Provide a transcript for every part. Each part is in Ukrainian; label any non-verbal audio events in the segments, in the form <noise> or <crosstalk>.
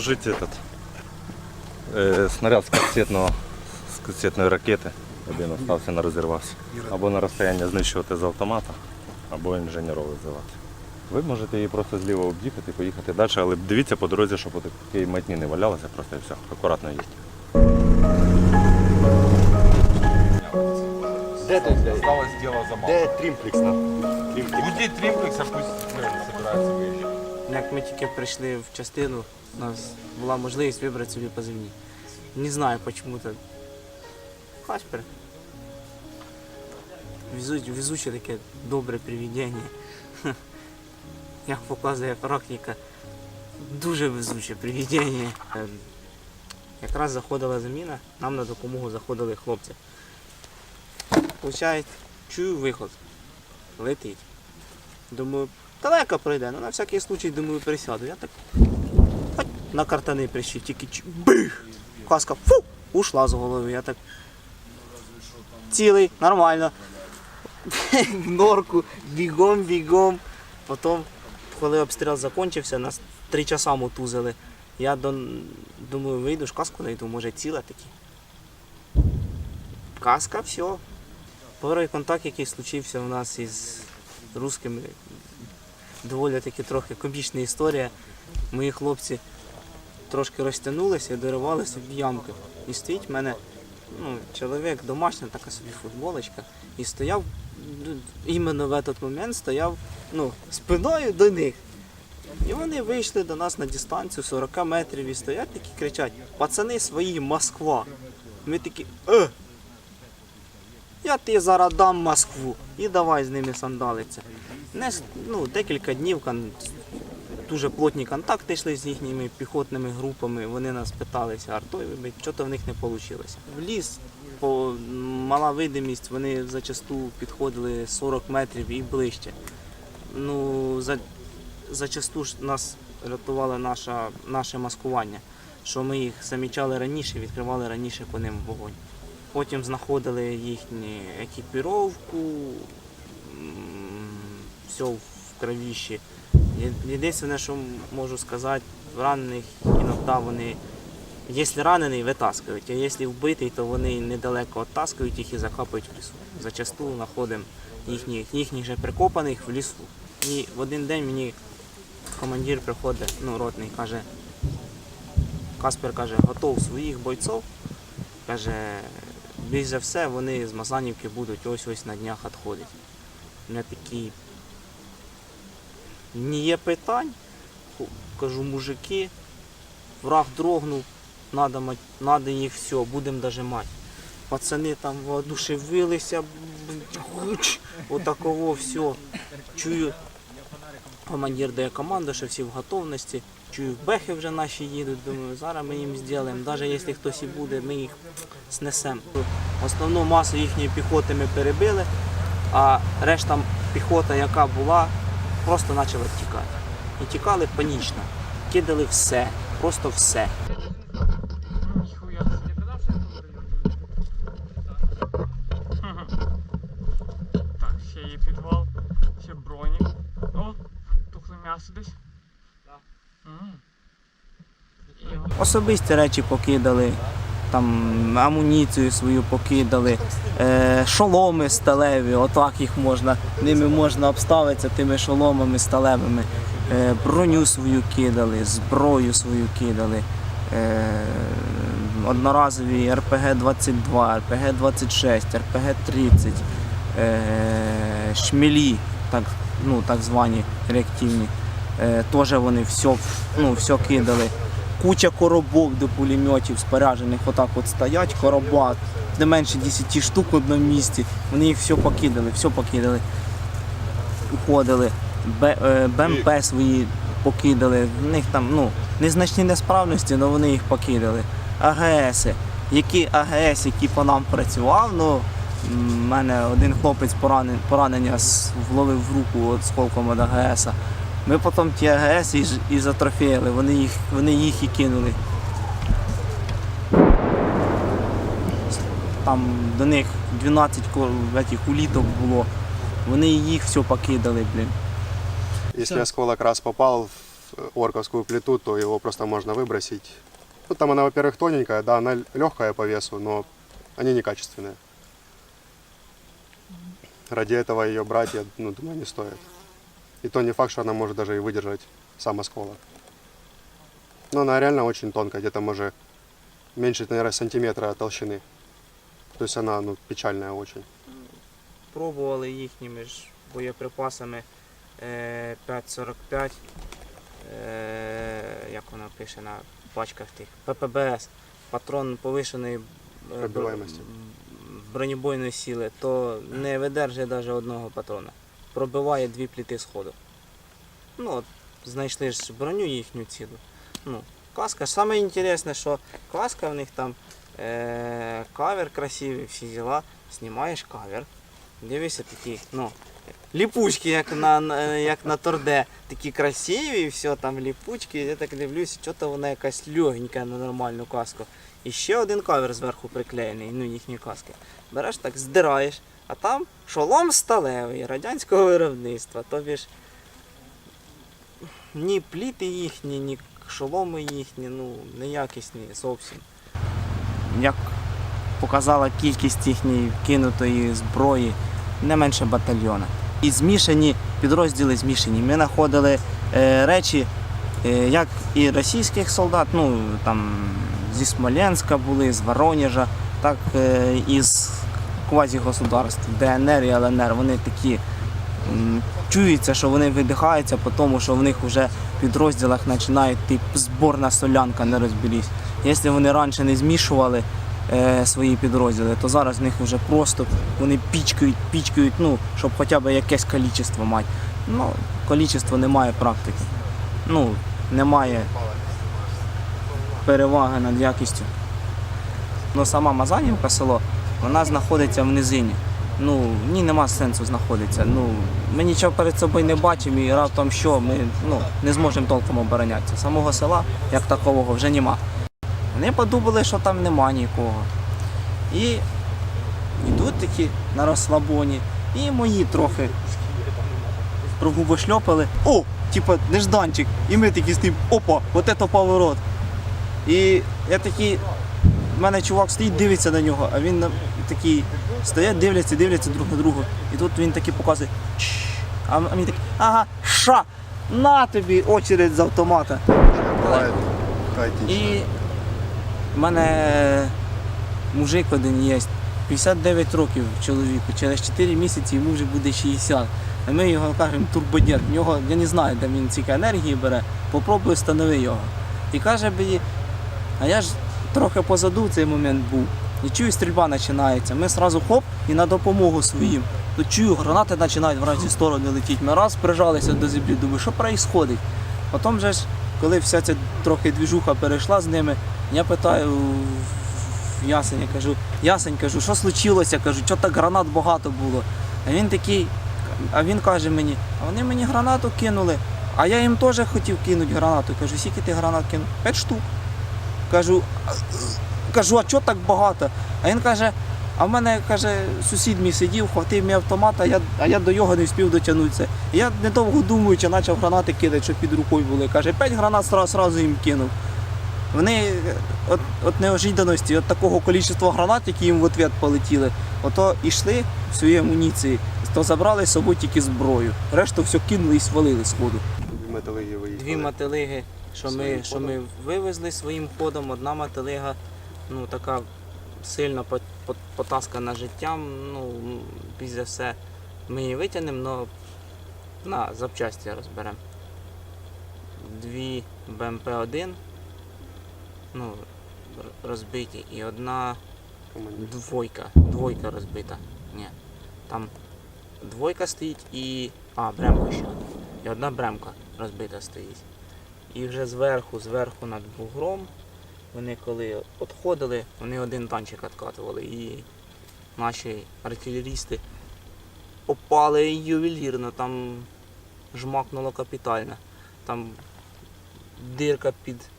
положить этот э, снаряд з касетного, з касетної ракети, один остався не розірвався. Або на розстояння знищувати з автомата, або інженерів визивати. Ви можете її просто зліва об'їхати, поїхати далі, але дивіться по дорозі, щоб от такої матні не валялося, просто і все. Акуратно їдьте. Де тут? Осталось дело за мало. Де трімплекс нам? Трімплекс. Уйди триплекса, пусть ну, собирается выезжать. Як ми тільки прийшли в частину, у нас була можливість вибрати собі позивні. Не знаю чому то Каспер. Везуть, везуче таке добре привідення. <laughs> Як показує практика, дуже везуче привідення. Ем, Якраз заходила заміна, нам на допомогу заходили хлопці. Получають, чую виход. Летить. Думаю, далеко пройде, ну на всякий случай, думаю, присяду. Я так на картани прищив, тільки ч- бих! Каска фу! Ушла з голови. Я так. Цілий, нормально. <laughs> Норку, бігом, бігом. Потім, коли обстріл закінчився, нас три часа мотузили. Я думаю, вийду ж каску знайду, може ціла таки. Каска, все. Перший контакт, який случився у нас із русскими, доволі таки трохи комічна історія. Мої хлопці трошки розтягнулися і доривали собі ямки. І стоїть в мене ну, чоловік, домашня така собі футболочка, і стояв іменно в той момент стояв ну, спиною до них. І вони вийшли до нас на дистанцію 40 метрів і стоять такі кричать: пацани свої, Москва. Ми такі, е! Я тобі зараз дам Москву і давай з ними сандалиться. Не, ну, декілька днів дуже плотні контакти йшли з їхніми піхотними групами. Вони нас питалися, артою вибить, що то в них не вийшло. В ліс по мала видимість, вони зачасту підходили 40 метрів і ближче. Ну, за, зачасту ж нас рятувало наша, наше маскування, що ми їх замічали раніше, відкривали раніше по ним вогонь. Потім знаходили їхню екіпіровку, все в кровіші. Єдине, що можу сказати, ранених іноді вони, якщо ранений, витаскують, а якщо вбитий, то вони недалеко відтаскують їх і закапують в лісу. Зачасту знаходимо їхніх, їхніх же прикопаних в лісу. І в один день мені командир приходить, ну, ротний, каже, Каспер каже, готов своїх бойців. Каже, більш за все вони з Мазанівки будуть ось-ось на днях відходити. Мене такий не є питань. Кажу, мужики, враг дрогнув, надо, мать- надо їх все, будемо дожимати. Пацани там воодушевилися, отаково все. Чую, командир дає команду, що всі в готовності. Чую, бехи вже наші їдуть, думаю, зараз ми їм зробимо. Навіть якщо хтось і буде, ми їх снесемо. Основну масу їхньої піхоти ми перебили, а решта піхота, яка була, просто почала тікати. І тікали панічно. Кидали все, просто все. Так, ще є підвал, ще бронік. О, тухле м'ясо десь. Особисті речі покидали, там амуніцію свою покидали, е, шоломи сталеві, отак їх можна, ними можна обставитися тими шоломами сталевими. Е, броню свою кидали, зброю свою кидали. Е, одноразові РПГ-22, РПГ-26, РПГ-30, е, шмілі, так, ну, так звані реактивні. Е, Теж вони все, ну, все кидали. Куча коробок до пулеметів споряджених отак от стоять, короба, не менше 10 штук в одному місці. Вони їх все покидали, все покидали. Уходили. Е, БМП свої покидали. В них там ну, незначні несправності, але вони їх покидали. АГС. Які АГС, який по нам працював, ну, в мене один хлопець поранен, поранення вловив в руку от сколком від АГС. Ми потім ті АГС і, ж- і затрофеїли, вони їх, вони їх і кинули. Там до них 12 ко- этих уліток було. Вони їх все покидали, блін. Если осколок раз попал в э, орковскую плиту, то его просто можно выбросить. Ну, там она, во-первых, тоненькая, да, она легкая по весу, но они некачественные. Ради этого ее брать, я ну, думаю, не стоит. И то не факт, что она может даже и выдержать сам осколок. Но она реально очень тонкая, где-то может меньше, наверное, сантиметра толщины. То есть она ну, печальная очень. Пробували їхніми ж боєприпасами е, 5,45, е, як воно пише на пачках тих, ППБС, патрон повишеної е, бронебойної сили, то не видержує навіть одного патрона. Пробиває дві пліти сходу. Ну, от, знайшли ж броню їхню цілу. Ну, каска. Саме інтересне, що каска в них там е- кавер красивий, всі діла. Знімаєш кавер. Дивишся такі, ну, ліпучки, як на, на- як на торде, такі красиві, все там ліпучки. Я так дивлюся, що то вона якась легенька на нормальну каску. І ще один кавер зверху приклеєний, ну їхні каски. Береш так, здираєш, а там шолом сталевий радянського виробництва. Тобі ж ні пліти їхні, ні шоломи їхні, ну неякісні зовсім. Як показала кількість їхньої кинутої зброї, не менше батальйона. І змішані підрозділи змішані. Ми знаходили е, речі, е, як і російських солдат, ну там зі Смоленська були, з Воронежа, так е, і квазігосударств, ДНР і ЛНР. Вони такі м, чується, що вони видихаються, тому що в них вже в підрозділах починають тип зборна солянка, не розберісь. Якщо вони раніше не змішували е, свої підрозділи, то зараз в них вже просто вони пічкають, пічкають, ну, щоб хоча б якесь кількість мати. Ну, кількість немає практики. Ну, немає переваги над якістю. Ну, сама Мазанівка село, вона знаходиться в низині. Ну, в ній нема сенсу знаходитися. Ну, ми нічого перед собою не бачимо і раптом що, ми ну, не зможемо толком оборонятися. Самого села, як такового, вже нема. Вони подумали, що там нема нікого. І йдуть такі на розслабоні. І мої трохи прогубошльопали. О, типа нежданчик. І ми такі з тим, опа, от це поворот. І я такий, в мене чувак стоїть, дивиться на нього, а він такий стоять, дивляться, дивляться друг на друга. І тут він такий показує. А м- а він такий, ага, ша, на тобі очередь з автомата. І в мене мужик один є, 59 років чоловіку, через 4 місяці йому вже буде 60. А ми його кажемо турбодєт. В нього, я не знаю, де він стільки енергії бере, попробуй встанови його. І каже мені, а я ж трохи позаду в цей момент був. І чую, стрільба починається. Ми одразу хоп і на допомогу своїм. Тут чую, гранати починають в разі сторони летіти. Ми раз прижалися до землі, думаю, що відбувається? Потім же ж, коли вся ця трохи двіжуха перейшла з ними, я питаю Ясеня, кажу, Ясень, кажу, що случилося? Кажу, що так гранат багато було. А він такий, а він каже мені, а вони мені гранату кинули, а я їм теж хотів кинути гранату. Кажу, скільки ти гранат кинув? П'ять штук. Кажу, «А, кажу, а чого так багато? А він каже, а в мене каже, сусід мій сидів, хватив мій автомат, а я, а я до його не встиг дотягнутися. Я недовго думаючи, почав гранати кидати, щоб під рукою були. Каже, п'ять гранат сразу, сразу їм кинув. Вони от, от неожиданості, от такого кількості гранат, які їм в ответ полетіли, ото йшли в своїй амуніції, то забрали з собою тільки зброю. Решту все кинули і свалили з ходу. Дві металиги виїхали. Дві мотилиги, що ми, що ми вивезли своїм ходом. Одна мотилига, ну така сильно по- по- потаскана життям. Ну, після все ми її витягнемо, але на запчасті розберемо. Дві БМП-1, ну, розбиті, і одна двойка. Двойка розбита. Ні. Там двойка стоїть і. А, бремка ще. І одна бремка розбита стоїть. І вже зверху, зверху над бугром, вони коли відходили, вони один танчик відкатували. І наші артилерісти попали ювелірно, там жмакнуло капітально. Там дирка під,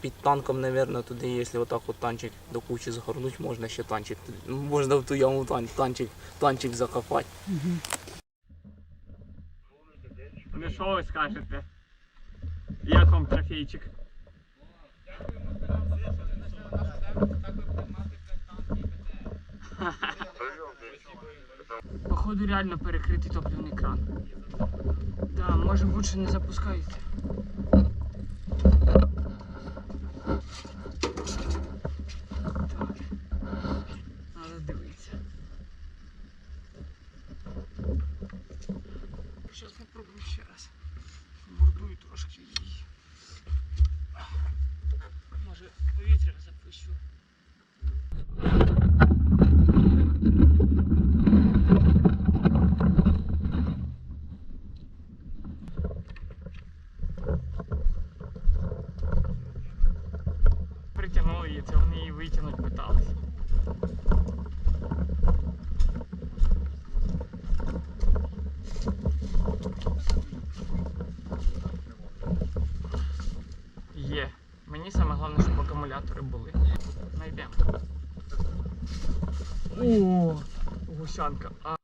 під танком, мабуть, туди, якщо отак от танчик до кучі згорнуть, можна ще танчик. Можна в ту яму тан- танчик, танчик закопати. Ну що ви скажете? Як вам трофейчик? Походу реально перекритий топливний кран. Да, може лучше не запускайте. Так. Надо дивитися. Зараз попробую ще раз. Мордую трошки її. Може повітря запущу. Притягнули її, це вони її витягнути питались. Є. Мені саме головне, щоб акумулятори були. Найдемо. О, гусянка. А.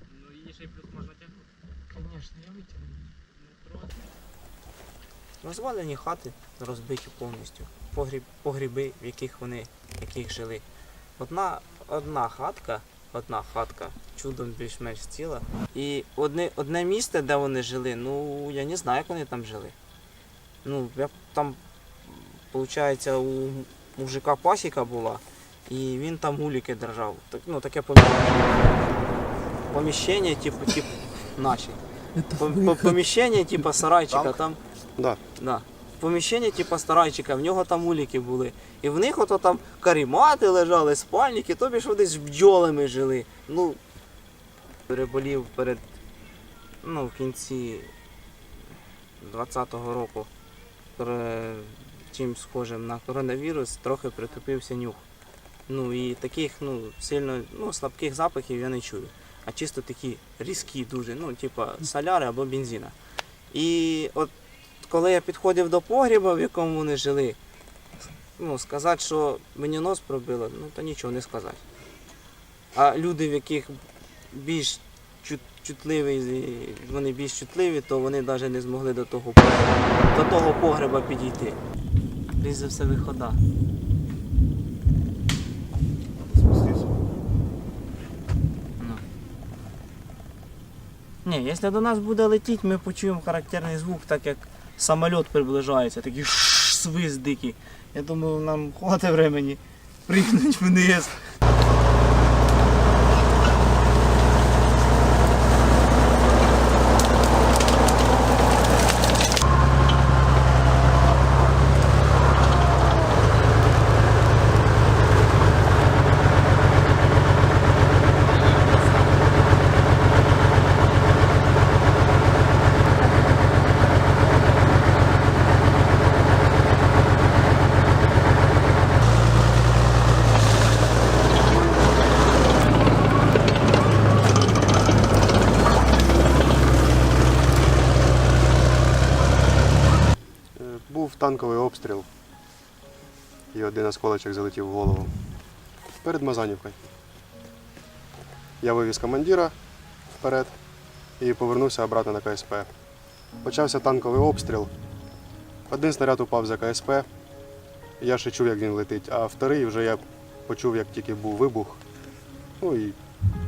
Ну її ще й плюс можна тягнути. Звісно, я витягну. Розвалені хати розбиті повністю. Погріб, погріби, в яких вони в яких жили. Одна, одна хатка, одна хатка чудом більш-менш ціла. І одне, одне місце, де вони жили, ну я не знаю, як вони там жили. Ну, я там, виходить, у мужика пасіка була, і він там гуліки держав. Так, ну, таке поміщення, типу, типу наші. По- по- Поміщення, типу сарайчика, там Да. Да. Поміщення, типу старайчика, в нього там уліки були. І в них ото там карімати лежали, спальники, тобі ж вони з бджолами жили. Ну, переболів перед, ну, в кінці 20-го року чим схожим на коронавірус, трохи притупився нюх. Ну і таких ну, сильно ну, слабких запахів я не чую. А чисто такі різкі дуже, ну, типа соляри або бензина. І от коли я підходив до погріба, в якому вони жили, ну, сказати, що мені нос пробило, ну то нічого не сказати. А люди, в яких більш чут, чутливі, вони більш чутливі, то вони навіть не змогли до того, до того погреба підійти. Все вихода. Ні, якщо до нас буде летіти, ми почуємо характерний звук, так як самоліт приближається, такий шш, свист дикий. Я думаю, нам хватить времени пригнути вниз. Був танковий обстріл. І один осколочок залетів в голову. Перед Мазанівкою. Я вивіз командира вперед і повернувся обратно на КСП. Почався танковий обстріл. Один снаряд упав за КСП. Я ще чув, як він летить, а вторий вже я почув, як тільки був вибух. Ну і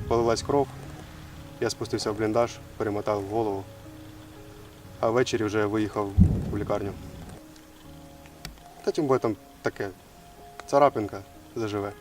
полилась кров. Я спустився в бліндаж, перемотав голову. А ввечері вже виїхав в лікарню. Та тим більше там таке царапинка заживе.